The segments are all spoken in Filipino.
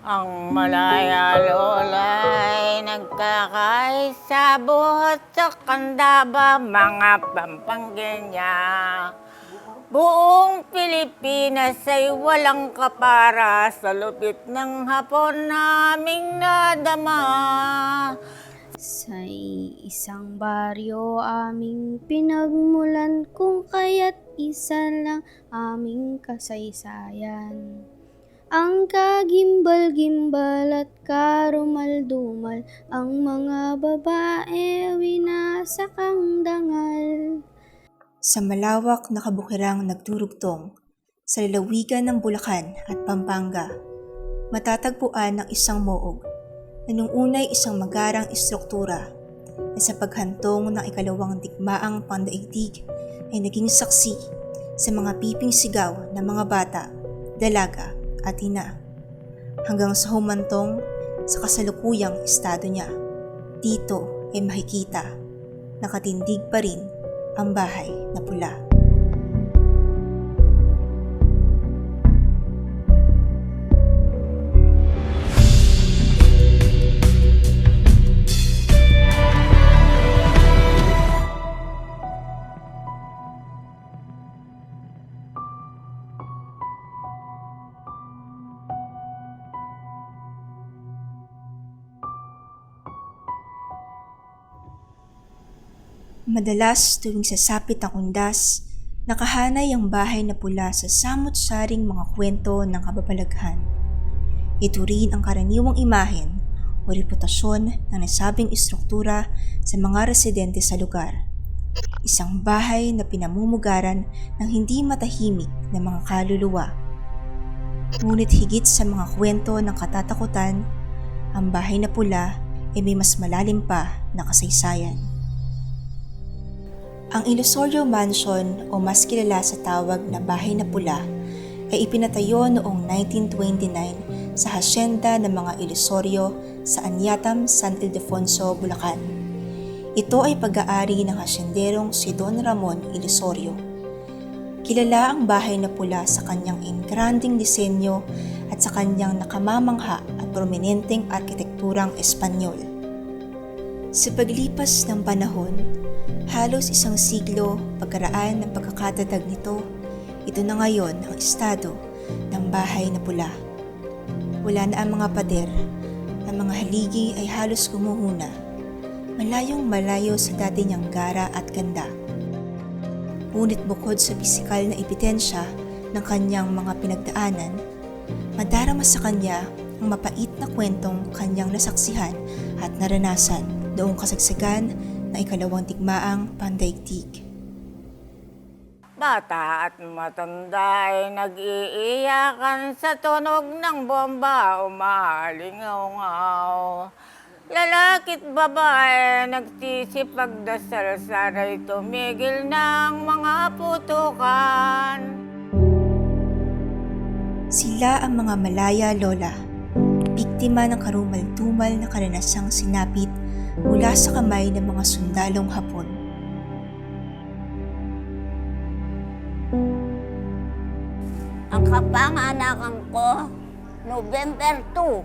Ang malaya lola'y nagkakaisa buhat sa kandaba mga pampangginya. Buong Pilipinas ay walang kapara sa lupit ng hapon naming nadama. Sa isang baryo aming pinagmulan kung kaya't isa lang aming kasaysayan. Ang kagimbal-gimbal at karumal-dumal, ang mga babae winasakang dangal. Sa malawak na kabukirang nagdurugtong sa lalawigan ng Bulacan at Pampanga, matatagpuan ang isang moog na nung unay isang magarang istruktura na sa paghantong ng ikalawang digmaang pandaigdig ay naging saksi sa mga piping sigaw ng mga bata, dalaga at ina hanggang sa humantong sa kasalukuyang estado niya. Dito ay makikita nakatindig pa rin ang bahay na pula. Madalas tuwing sasapit ang undas, nakahanay ang bahay na pula sa samot-saring mga kwento ng kababalaghan. Ito rin ang karaniwang imahen o reputasyon ng nasabing istruktura sa mga residente sa lugar. Isang bahay na pinamumugaran ng hindi matahimik na mga kaluluwa. Ngunit higit sa mga kwento ng katatakutan, ang bahay na pula ay may mas malalim pa na kasaysayan. Ang Ilusorio Mansion o mas kilala sa tawag na Bahay na Pula ay ipinatayo noong 1929 sa hasyenda ng mga Ilusorio sa Anyatam, San Ildefonso, Bulacan. Ito ay pag-aari ng hasyenderong si Don Ramon Ilusorio. Kilala ang Bahay na Pula sa kanyang engranding disenyo at sa kanyang nakamamangha at prominenteng arkitekturang Espanyol. Sa paglipas ng panahon, halos isang siglo pagkaraan ng pagkakatatag nito, ito na ngayon ang estado ng bahay na pula. Wala na ang mga pader, ang mga haligi ay halos gumuhuna. Malayong malayo sa dati niyang gara at ganda. Ngunit bukod sa pisikal na ebidensya ng kanyang mga pinagdaanan, madarama sa kanya ang mapait na kwentong kanyang nasaksihan at naranasan noong kasagsagan na ikalawang digmaang pandaigdig. Bata at matanda ay nag-iiyakan sa tunog ng bomba umalingaw-ngaw. Lalaki't babae nagsisipagdasal sana'y tumigil ng mga putukan. Sila ang mga malaya lola, biktima ng karumal-dumal na karanasang sinapit mula sa kamay ng mga sundalong hapon. Ang kapanganakan ko, November 2.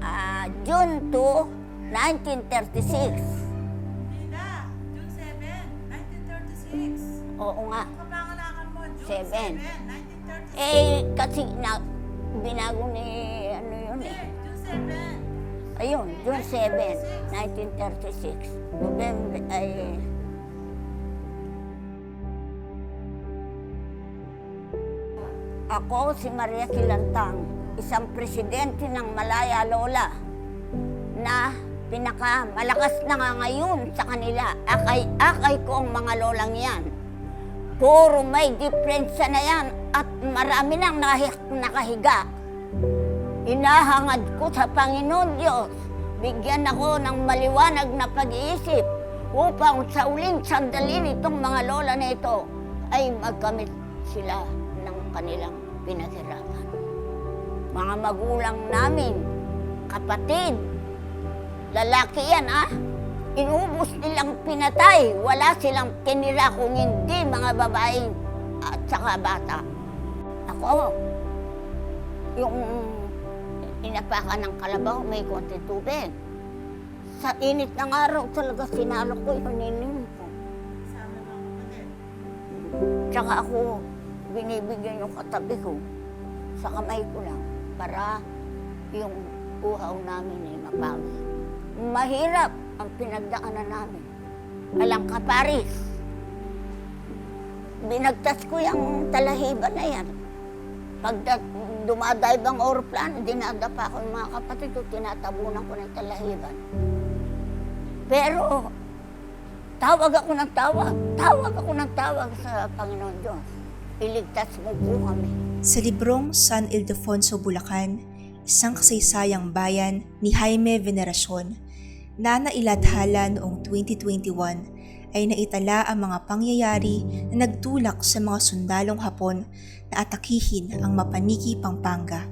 Ah, June 2, 1936. Nina, June 7, 1936. Oo nga. Kapanganakan mo, June Seven. 7, 1936. Eh, kasi na, binago ni, Ayun, June 7, 1936. November, ay... Ako si Maria Kilantang, isang presidente ng Malaya Lola na pinakamalakas na nga ngayon sa kanila. Akay-akay ko ang mga lolang yan. Puro may diferensya na yan at marami nang nakahiga. Inahangad ko sa Panginoon Diyos, bigyan ako ng maliwanag na pag-iisip upang sa uling sandali nitong mga lola na ito ay magkamit sila ng kanilang pinaghirapan. Mga magulang namin, kapatid, lalaki yan ah, inubos nilang pinatay, wala silang tinira kung hindi mga babae at saka bata. Ako, yung inapakan ng kalabaw, may konting tubig. Sa init ng araw talaga sinalo ko yung ninim ko. Kasama mga kapatid. Tsaka ako, binibigyan yung katabi ko sa kamay ko lang para yung uhaw namin ay mapawi. Mahirap ang pinagdaanan namin. Alam ka, Paris, binagtas ko yung talahiban na yan. Pag dumadive ang aeroplano, dinadapa ko yung mga kapatid ko, tinatabunan ko ng talahiban. Pero, tawag ako ng tawag, tawag ako ng tawag sa Panginoon Diyos. Iligtas mo po kami. Sa librong San Ildefonso, Bulacan, isang kasaysayang bayan ni Jaime Veneracion na nailathala noong 2021 ay naitala ang mga pangyayari na nagtulak sa mga sundalong Hapon na atakihin ang Mapaniki, Pampanga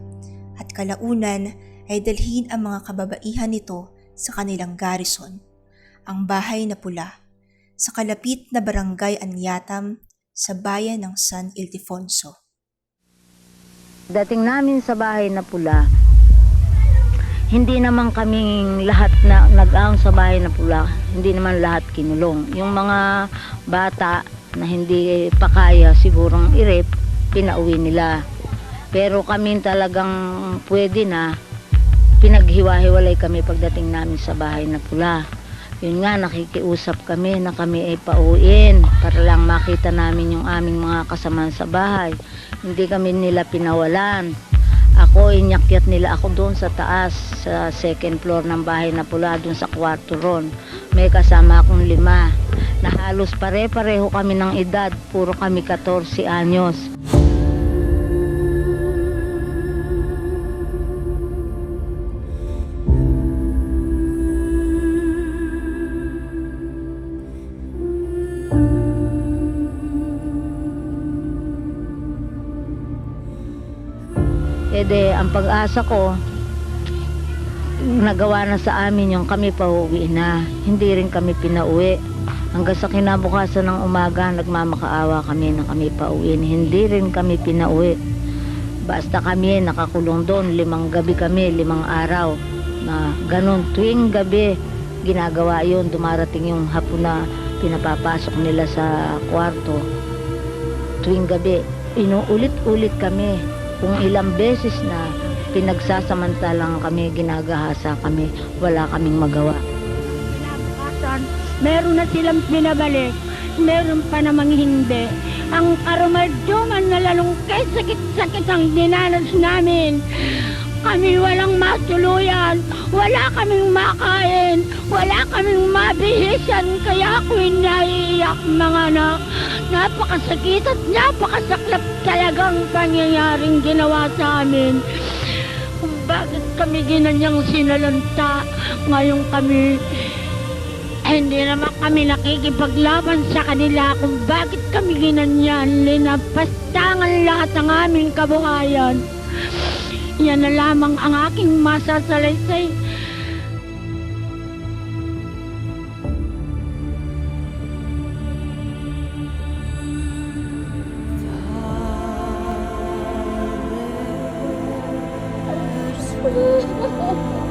at kalaunan ay dalhin ang mga kababaihan nito sa kanilang garrison, ang Bahay na Pula, sa kalapit na barangay Anyatam sa bayan ng San Ildefonso. Dating namin sa bahay na pula, hindi naman kaming lahat na nag-aon sa bahay na pula, hindi naman lahat kinulong. Yung mga bata na hindi pa kaya sigurong irep, pinauwi nila. Pero kami talagang pwede na, pinaghiwa-hiwalay kami pagdating namin sa bahay na pula. Yun nga, nakikiusap kami na kami ay pauwiin para lang makita namin yung aming mga kasama sa bahay. Hindi kami nila pinawalan. Ako, inyakyat nila ako doon sa taas, sa second floor ng bahay na pula, doon sa kwarto ron. May kasama akong lima. Na halos pare-pareho kami ng edad, puro kami 14 anyos. Ang pag-asa ko, nagawa na sa amin yung kami pauwi na. Hindi rin kami pinauwi. Hanggang sa kinabukasan ng umaga, nagmamakaawa kami na kami pauwiin. Hindi rin kami pinauwi. Basta kami nakakulong doon, limang gabi kami, limang araw. Na ganun, tuwing gabi, ginagawa yun. Dumarating yung hapon na pinapapasok nila sa kwarto. Tuwing gabi, inuulit-ulit kami kung ilang beses na pinagsasamantalang kami, ginagahasa kami, wala kaming magawa. meron na silang pinabalik, meron pa namang hindi. Ang karumalduman na lalong kay sakit-sakit ang dinanas namin. Kami walang matuluyan, wala kaming makain, wala kaming mabihisan, kaya ako'y naiiyak mga anak. Napakasakit at napakasaklap talagang pangyayaring ginawa sa amin bakit kami ginanyang sinalanta. Ngayon kami, eh, hindi naman kami nakikipaglaban sa kanila kung bakit kami ginanyan. Linapastangan lahat ng aming kabuhayan. Yan na lamang ang aking masasalaysay. Oh,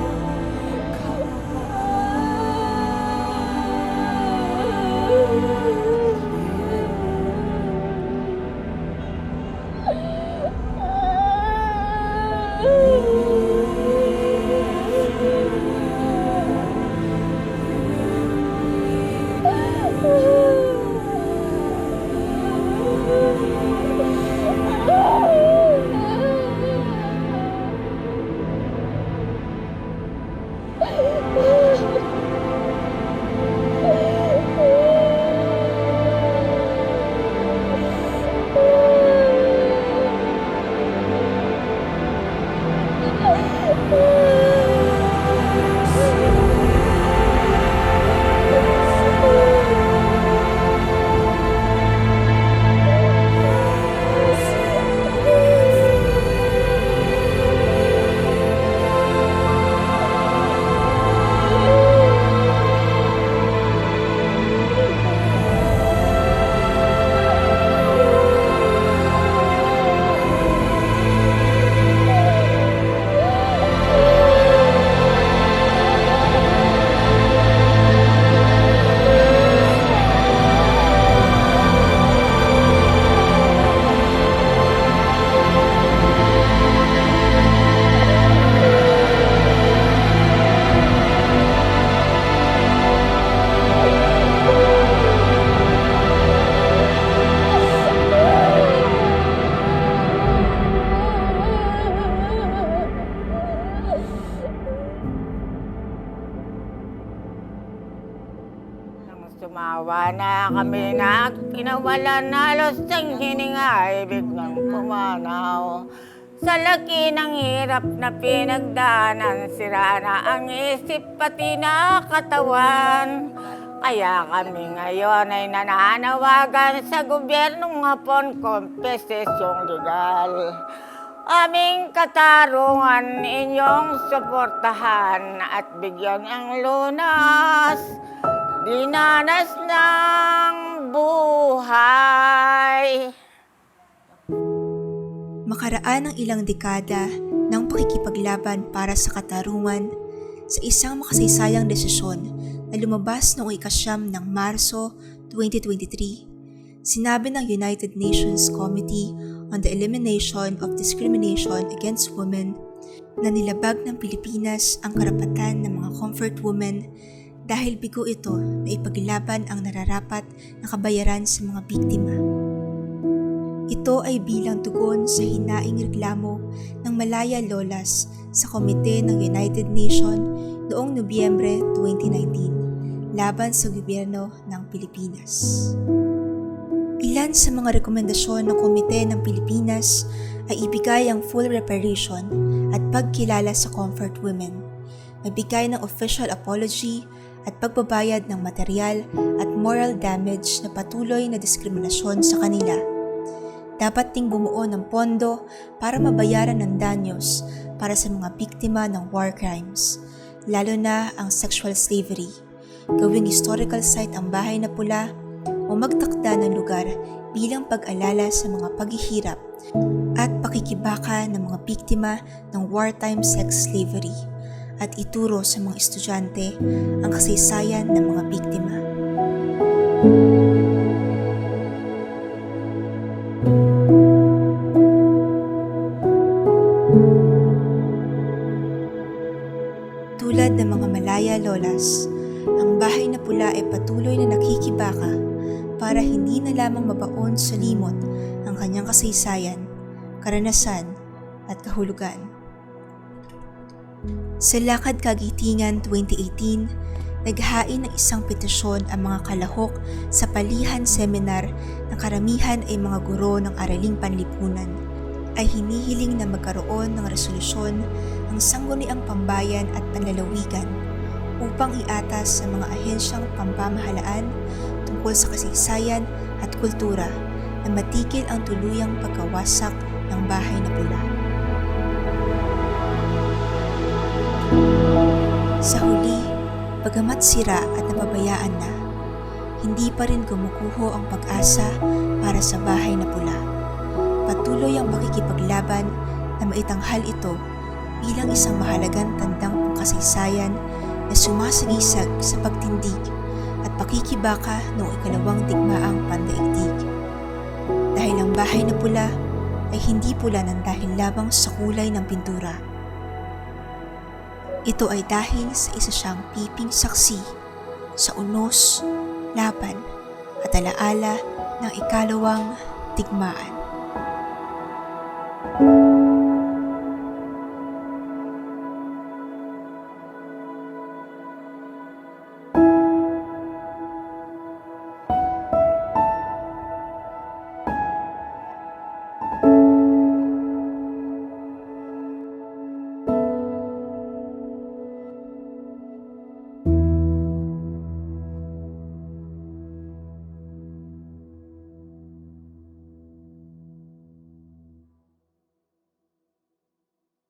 Inawalan halos ng hininga ay biglang pumanaw. Sa laki ng hirap na pinagdaanan, sira na ang isip pati na katawan. Kaya kami ngayon ay nananawagan sa gobyernong hapon kompesesyong legal. Aming katarungan inyong suportahan at bigyan ang lunas. Dinanas ng buhay. Makaraan ng ilang dekada ng pakikipaglaban para sa katarungan sa isang makasaysayang desisyon na lumabas noong ikasyam ng Marso 2023, sinabi ng United Nations Committee on the Elimination of Discrimination Against Women na nilabag ng Pilipinas ang karapatan ng mga comfort women dahil bigo ito na ipaglaban ang nararapat na kabayaran sa mga biktima. Ito ay bilang tugon sa hinaing reklamo ng Malaya Lolas sa Komite ng United Nations noong Nobyembre 2019 laban sa gobyerno ng Pilipinas. Ilan sa mga rekomendasyon ng Komite ng Pilipinas ay ibigay ang full reparation at pagkilala sa comfort women, magbigay ng official apology at pagbabayad ng material at moral damage na patuloy na diskriminasyon sa kanila dapat ding bumuo ng pondo para mabayaran ng danyos para sa mga biktima ng war crimes, lalo na ang sexual slavery. Gawing historical site ang bahay na pula o magtakda ng lugar bilang pag-alala sa mga paghihirap at pakikibaka ng mga biktima ng wartime sex slavery at ituro sa mga estudyante ang kasaysayan ng mga biktima. Tulad ng mga Malaya Lolas, ang bahay na pula ay patuloy na nakikibaka para hindi na lamang mabaon sa limot ang kanyang kasaysayan, karanasan at kahulugan. Sa Lakad Kagitingan 2018, naghain ng isang petisyon ang mga kalahok sa palihan seminar na karamihan ay mga guro ng araling panlipunan ay hinihiling na magkaroon ng resolusyon ang sangguniang pambayan at panlalawigan upang iatas sa mga ahensyang pampamahalaan tungkol sa kasaysayan at kultura na matigil ang tuluyang pagkawasak ng bahay na pula. Sa huli, bagamat sira at napabayaan na, hindi pa rin gumuguho ang pag-asa para sa bahay na pula patuloy ang makikipaglaban na maitanghal ito bilang isang mahalagang tandang pangkasaysayan na sumasagisag sa pagtindig at pakikibaka noong ikalawang digmaang pandaigdig. Dahil ang bahay na pula ay hindi pula ng dahil labang sa kulay ng pintura. Ito ay dahil sa isa siyang piping saksi sa unos, laban at alaala ng ikalawang digmaan.